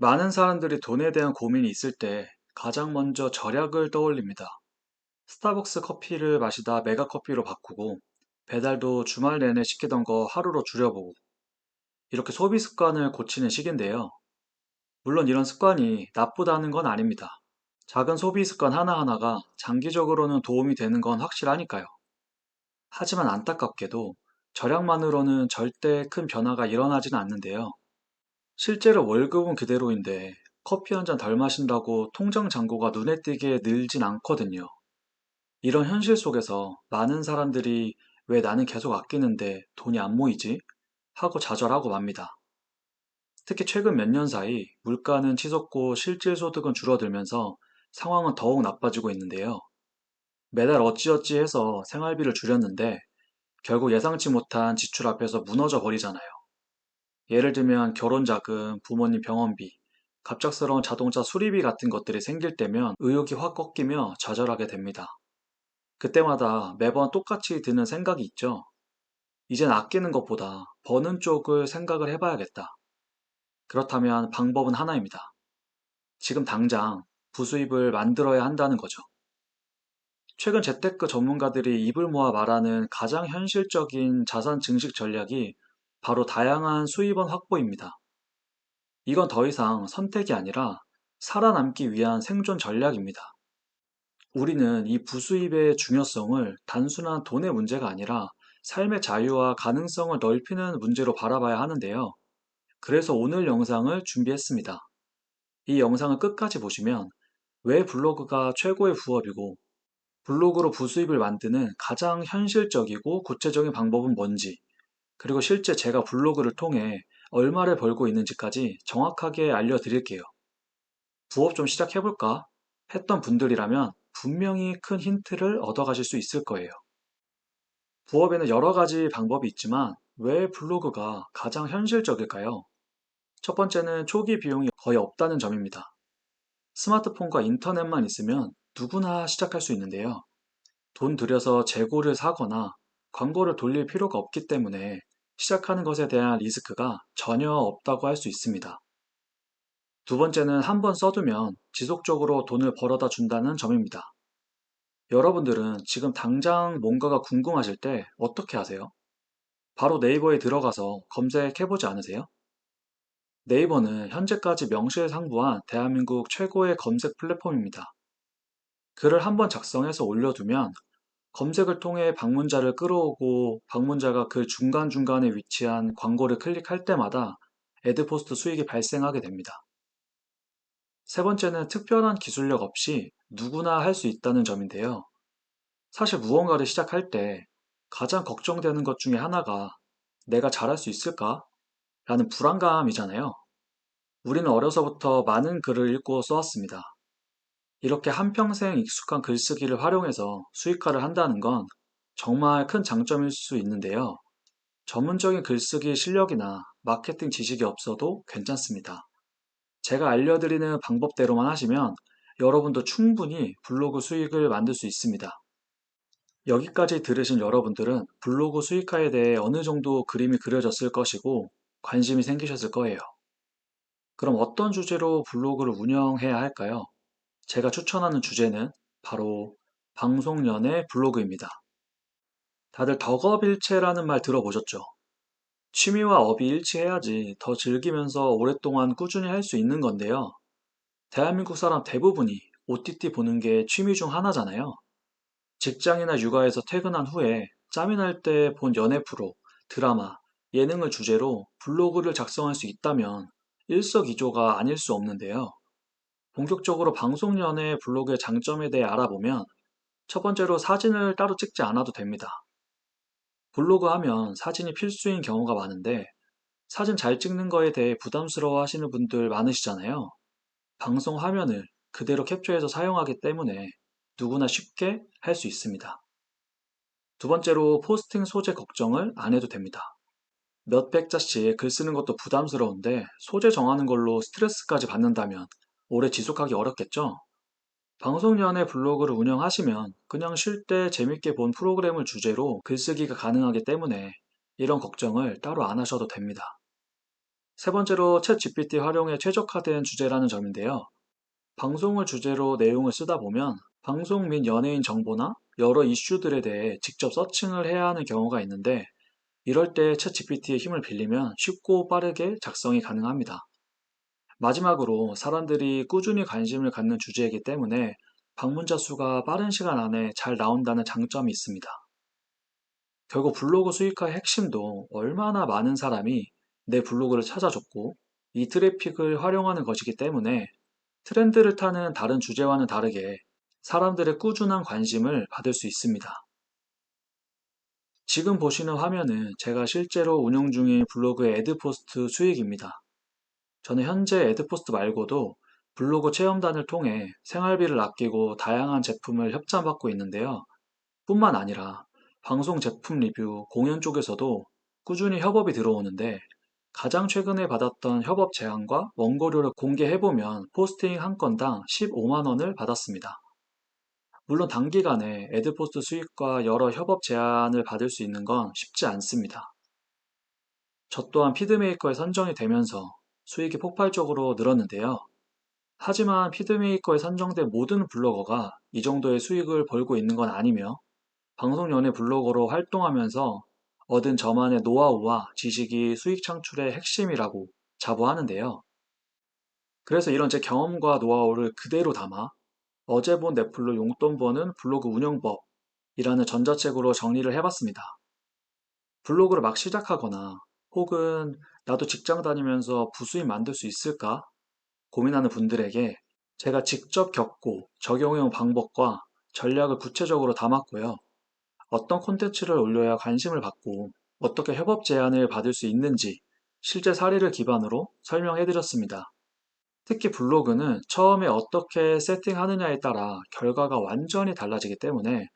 많은 사람들이 돈에 대한 고민이 있을 때 가장 먼저 절약을 떠올립니다. 스타벅스 커피를 마시다 메가 커피로 바꾸고 배달도 주말 내내 시키던 거 하루로 줄여보고 이렇게 소비 습관을 고치는 시기인데요. 물론 이런 습관이 나쁘다는 건 아닙니다. 작은 소비 습관 하나하나가 장기적으로는 도움이 되는 건 확실하니까요. 하지만 안타깝게도 절약만으로는 절대 큰 변화가 일어나지는 않는데요. 실제로 월급은 그대로인데 커피 한 잔 덜 마신다고 통장 잔고가 눈에 띄게 늘진 않거든요. 이런 현실 속에서 많은 사람들이 왜 나는 계속 아끼는데 돈이 안 모이지? 하고 좌절하고 맙니다. 특히 최근 몇 년 사이 물가는 치솟고 실질 소득은 줄어들면서 상황은 더욱 나빠지고 있는데요. 매달 어찌어찌 해서 생활비를 줄였는데 결국 예상치 못한 지출 앞에서 무너져 버리잖아요. 예를 들면 결혼 자금, 부모님 병원비, 갑작스러운 자동차 수리비 같은 것들이 생길 때면 의욕이 확 꺾이며 좌절하게 됩니다. 그때마다 매번 똑같이 드는 생각이 있죠. 이젠 아끼는 것보다 버는 쪽을 생각을 해봐야겠다. 그렇다면 방법은 하나입니다. 지금 당장 부수입을 만들어야 한다는 거죠. 최근 재테크 전문가들이 입을 모아 말하는 가장 현실적인 자산 증식 전략이 바로 다양한 수입원 확보입니다. 이건 더 이상 선택이 아니라 살아남기 위한 생존 전략입니다. 우리는 이 부수입의 중요성을 단순한 돈의 문제가 아니라 삶의 자유와 가능성을 넓히는 문제로 바라봐야 하는데요. 그래서 오늘 영상을 준비했습니다. 이 영상을 끝까지 보시면 왜 블로그가 최고의 부업이고 블로그로 부수입을 만드는 가장 현실적이고 구체적인 방법은 뭔지 그리고 실제 제가 블로그를 통해 얼마를 벌고 있는지까지 정확하게 알려드릴게요. 부업 좀 시작해볼까? 했던 분들이라면 분명히 큰 힌트를 얻어가실 수 있을 거예요. 부업에는 여러 가지 방법이 있지만 왜 블로그가 가장 현실적일까요? 첫 번째는 초기 비용이 거의 없다는 점입니다. 스마트폰과 인터넷만 있으면 누구나 시작할 수 있는데요. 돈 들여서 재고를 사거나 광고를 돌릴 필요가 없기 때문에 시작하는 것에 대한 리스크가 전혀 없다고 할 수 있습니다. 두 번째는 한 번 써두면 지속적으로 돈을 벌어다 준다는 점입니다. 여러분들은 지금 당장 뭔가가 궁금하실 때 어떻게 하세요? 바로 네이버에 들어가서 검색해보지 않으세요? 네이버는 현재까지 명실상부한 대한민국 최고의 검색 플랫폼입니다. 글을 한번 작성해서 올려두면 검색을 통해 방문자를 끌어오고 방문자가 그 중간중간에 위치한 광고를 클릭할 때마다 애드포스트 수익이 발생하게 됩니다. 세 번째는 특별한 기술력 없이 누구나 할 수 있다는 점인데요. 사실 무언가를 시작할 때 가장 걱정되는 것 중에 하나가 내가 잘할 수 있을까? 라는 불안감이잖아요. 우리는 어려서부터 많은 글을 읽고 써왔습니다. 이렇게 한평생 익숙한 글쓰기를 활용해서 수익화를 한다는 건 정말 큰 장점일 수 있는데요. 전문적인 글쓰기 실력이나 마케팅 지식이 없어도 괜찮습니다. 제가 알려드리는 방법대로만 하시면 여러분도 충분히 블로그 수익을 만들 수 있습니다. 여기까지 들으신 여러분들은 블로그 수익화에 대해 어느 정도 그림이 그려졌을 것이고 관심이 생기셨을 거예요. 그럼 어떤 주제로 블로그를 운영해야 할까요? 제가 추천하는 주제는 바로 방송연애 블로그입니다. 다들 덕업일체라는 말 들어보셨죠? 취미와 업이 일치해야지 더 즐기면서 오랫동안 꾸준히 할 수 있는 건데요. 대한민국 사람 대부분이 OTT 보는 게 취미 중 하나잖아요. 직장이나 육아에서 퇴근한 후에 짬이 날 때 본 연애 프로, 드라마, 예능을 주제로 블로그를 작성할 수 있다면 일석이조가 아닐 수 없는데요. 본격적으로 방송 연애 블로그의 장점에 대해 알아보면 첫 번째로 사진을 따로 찍지 않아도 됩니다. 블로그 하면 사진이 필수인 경우가 많은데 사진 잘 찍는 거에 대해 부담스러워 하시는 분들 많으시잖아요. 방송 화면을 그대로 캡처해서 사용하기 때문에 누구나 쉽게 할 수 있습니다. 두 번째로 포스팅 소재 걱정을 안 해도 됩니다. 몇 백 자씩 글 쓰는 것도 부담스러운데 소재 정하는 걸로 스트레스까지 받는다면 오래 지속하기 어렵겠죠? 방송연애 블로그를 운영하시면 그냥 쉴 때 재밌게 본 프로그램을 주제로 글쓰기가 가능하기 때문에 이런 걱정을 따로 안 하셔도 됩니다. 세 번째로 챗 GPT 활용에 최적화된 주제라는 점인데요. 방송을 주제로 내용을 쓰다 보면 방송 및 연예인 정보나 여러 이슈들에 대해 직접 서칭을 해야 하는 경우가 있는데 이럴 때 챗 GPT의 힘을 빌리면 쉽고 빠르게 작성이 가능합니다. 마지막으로 사람들이 꾸준히 관심을 갖는 주제이기 때문에 방문자 수가 빠른 시간 안에 잘 나온다는 장점이 있습니다. 결국 블로그 수익화의 핵심도 얼마나 많은 사람이 내 블로그를 찾아줬고 이 트래픽을 활용하는 것이기 때문에 트렌드를 타는 다른 주제와는 다르게 사람들의 꾸준한 관심을 받을 수 있습니다. 지금 보시는 화면은 제가 실제로 운영 중인 블로그의 애드포스트 수익입니다. 저는 현재 애드포스트 말고도 블로그 체험단을 통해 생활비를 아끼고 다양한 제품을 협찬받고 있는데요. 뿐만 아니라 방송 제품 리뷰, 공연 쪽에서도 꾸준히 협업이 들어오는데 가장 최근에 받았던 협업 제안과 원고료를 공개해보면 포스팅 한 건당 15만원을 받았습니다. 물론 단기간에 애드포스트 수익과 여러 협업 제안을 받을 수 있는 건 쉽지 않습니다. 저 또한 피드메이커에 선정이 되면서 수익이 폭발적으로 늘었는데요. 하지만 피드메이커에 선정된 모든 블로거가 이 정도의 수익을 벌고 있는 건 아니며 방송 연예 블로거로 활동하면서 얻은 저만의 노하우와 지식이 수익 창출의 핵심이라고 자부하는데요. 그래서 이런 제 경험과 노하우를 그대로 담아 어제 본 넷플로 용돈 버는 블로그 운영법이라는 전자책으로 정리를 해봤습니다. 블로그를 막 시작하거나 혹은 나도 직장 다니면서 부수입 만들 수 있을까 고민하는 분들에게 제가 직접 겪고 적용해온 방법과 전략을 구체적으로 담았고요. 어떤 콘텐츠를 올려야 관심을 받고 어떻게 협업 제안을 받을 수 있는지 실제 사례를 기반으로 설명해 드렸습니다. 특히 블로그는 처음에 어떻게 세팅하느냐에 따라 결과가 완전히 달라지기 때문에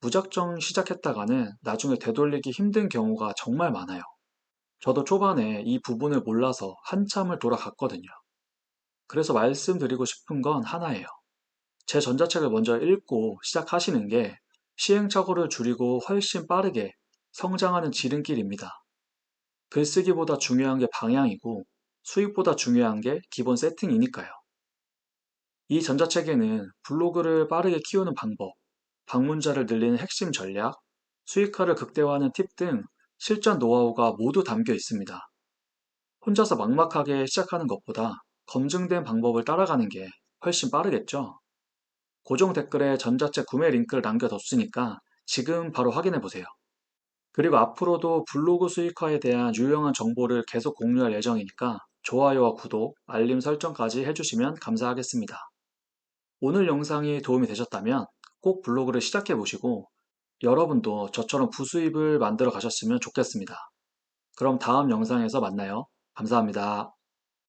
무작정 시작했다가는 나중에 되돌리기 힘든 경우가 정말 많아요. 저도 초반에 이 부분을 몰라서 한참을 돌아갔거든요. 그래서 말씀드리고 싶은 건 하나예요. 제 전자책을 먼저 읽고 시작하시는 게 시행착오를 줄이고 훨씬 빠르게 성장하는 지름길입니다. 글쓰기보다 중요한 게 방향이고 수익보다 중요한 게 기본 세팅이니까요. 이 전자책에는 블로그를 빠르게 키우는 방법, 방문자를 늘리는 핵심 전략, 수익화를 극대화하는 팁 등 실전 노하우가 모두 담겨 있습니다. 혼자서 막막하게 시작하는 것보다 검증된 방법을 따라가는 게 훨씬 빠르겠죠? 고정 댓글에 전자책 구매 링크를 남겨뒀으니까 지금 바로 확인해 보세요. 그리고 앞으로도 블로그 수익화에 대한 유용한 정보를 계속 공유할 예정이니까 좋아요와 구독, 알림 설정까지 해주시면 감사하겠습니다. 오늘 영상이 도움이 되셨다면 꼭 블로그를 시작해 보시고 여러분도 저처럼 부수입을 만들어 가셨으면 좋겠습니다. 그럼 다음 영상에서 만나요. 감사합니다.